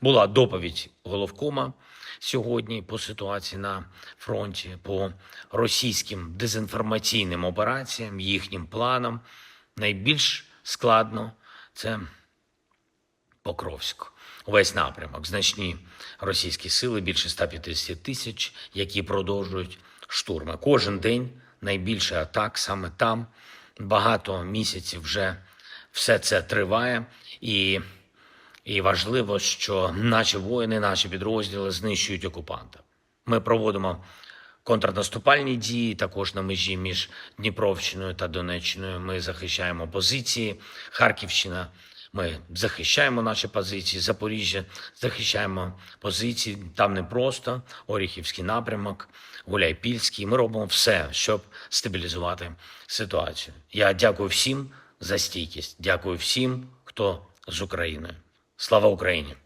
Була доповідь головкома сьогодні по ситуації на фронті, по російським дезінформаційним операціям, їхнім планам. Найбільш складно це Покровськ. Увесь напрямок, значні російські сили, більше 150 тисяч, які продовжують штурми. Кожен день найбільше атак саме там. Багато місяців вже все це триває. І, і важливо, що наші воїни, наші підрозділи знищують окупанта. Ми проводимо контрнаступальні дії також на межі між Дніпровщиною та Донеччиною. Ми захищаємо позиції. Харківщина. Ми захищаємо наші позиції. Запоріжжя захищаємо позиції. Там не просто Оріхівський напрямок, Гуляйпільський. Ми робимо все, щоб стабілізувати ситуацію. Я дякую всім за стійкість. Дякую всім, хто з Україною. Слава Україні!